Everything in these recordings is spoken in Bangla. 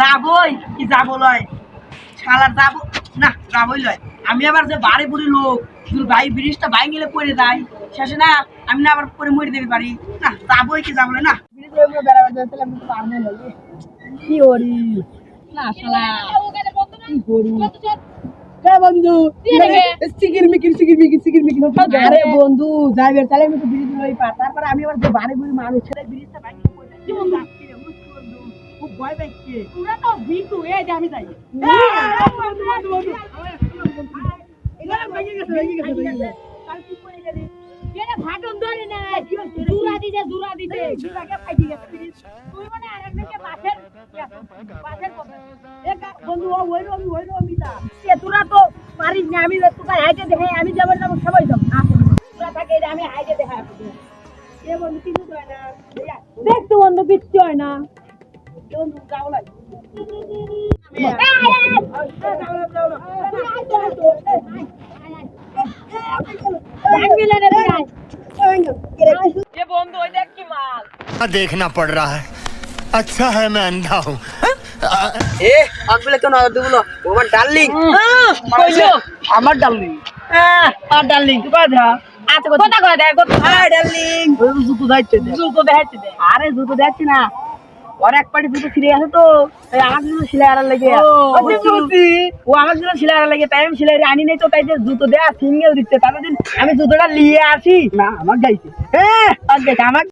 যাবই কি যাব লয়? শালা যাব না যাবই লয়। আমি আবার যে বাড়ি বুড়ি লোক শুধু ভাই ব্রিজটা ভাই গেলে পড়ে যায়। শেষে না আমি না আবার পরে মরে দিতে পারি না যাবই কি যাব না। কি করি? শালা। কি করি? বন্ধু সিকির মিকির সিকির মিকির সিকির মিকির আরে বন্ধু যাইবে তাহলে আমি তো ব্রিজ লই পা তারপরে আমি আবার যে বাড়ি বুড়ি মানুষ ছেড়ে ব্রিজটা ভাই খুব ভয় পাইছে তোরা তো বিটু এই যে আমি যাই এটা ভাটন ধরে নাই জুরা দিছে জুরা দিছে তুই মানে আরেকজনকে বাসের বাসের কথা তোরা তো পারিস না আমি তোরা হাইটে দেখে আমি যাব সবাই যাব না তোরা থাকে আমি হাইটে দেখা হয় না দেখতে বন্ধু কিচ্ছু হয় না देखना पड़ रहा है अच्छा है मैं अंधा हूँ এ আগুলে কেন দুগুলো আমার ডার্লিং কইলো আমার ডার্লিং আর ডার্লিং তুই কথা আচ্ছা কথা কয় দেখ হ্যাঁ ডার্লিং ওই জুতো দাইতে দে জুতো দেখাইতে দে আরে জুতো দেখছি না ওর এক পাটি জুতো ছিঁড়ে আছে তো তাই আমার জন্য সেলাই আড়ার লেগে ও আমার জন্য সেলাই আড়ার লেগে তাই আমি সেলাই আনি নাই তো তাই যে জুতো দেয়া সিঙ্গেল দিচ্ছে। তাহলে দিন আমি জুতোটা নিয়ে আসি। না আমার গাইছে হ্যাঁ আর দেখ আমার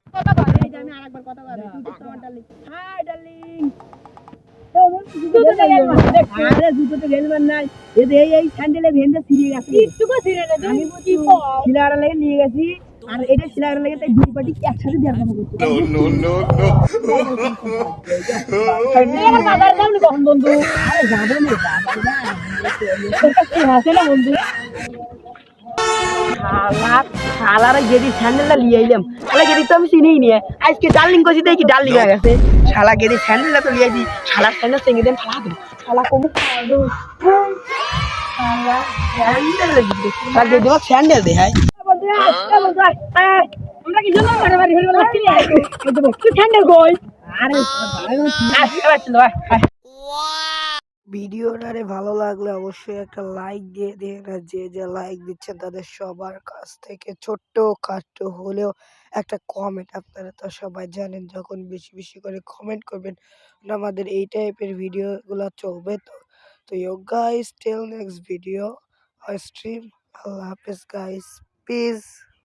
নিয়ে গেছি। আর এটা সিলাইয়ের লাগে তাই দুই পাটি একসাথে দেওয়ার কথা বলছি। বাবার নাম নি কখন বন্ধু আরে না কি হাসে না বন্ধু গেদি স্যান্ডেলটা নিয়ে নিয়ে আজকে ডার্লিং করছি দেখি ডার্লিং হয়ে গেছে। শালা গেদি স্যান্ডেলটা তো নিয়ে আইছি। শালার স্যান্ডেল চেঙ্গে দেন ফালা দেন শালা কমু শালা স্যান্ডেল আয়। আমরা কি জন্য কই আরে। ভিডিওটারে ভালো লাগলে অবশ্যই একটা লাইক দিয়ে দিন আর যে যে লাইক দিচ্ছেন তাদের সবার কাছ থেকে ছোট্ট খাট্ট হলেও একটা কমেন্ট আপনারা তো সবাই জানেন যখন বেশি বেশি করে কমেন্ট করবেন আমাদের এই টাইপের ভিডিওগুলো চলবে তো। তো you guys till next video stream Allah হাফেজ গাইস Peace.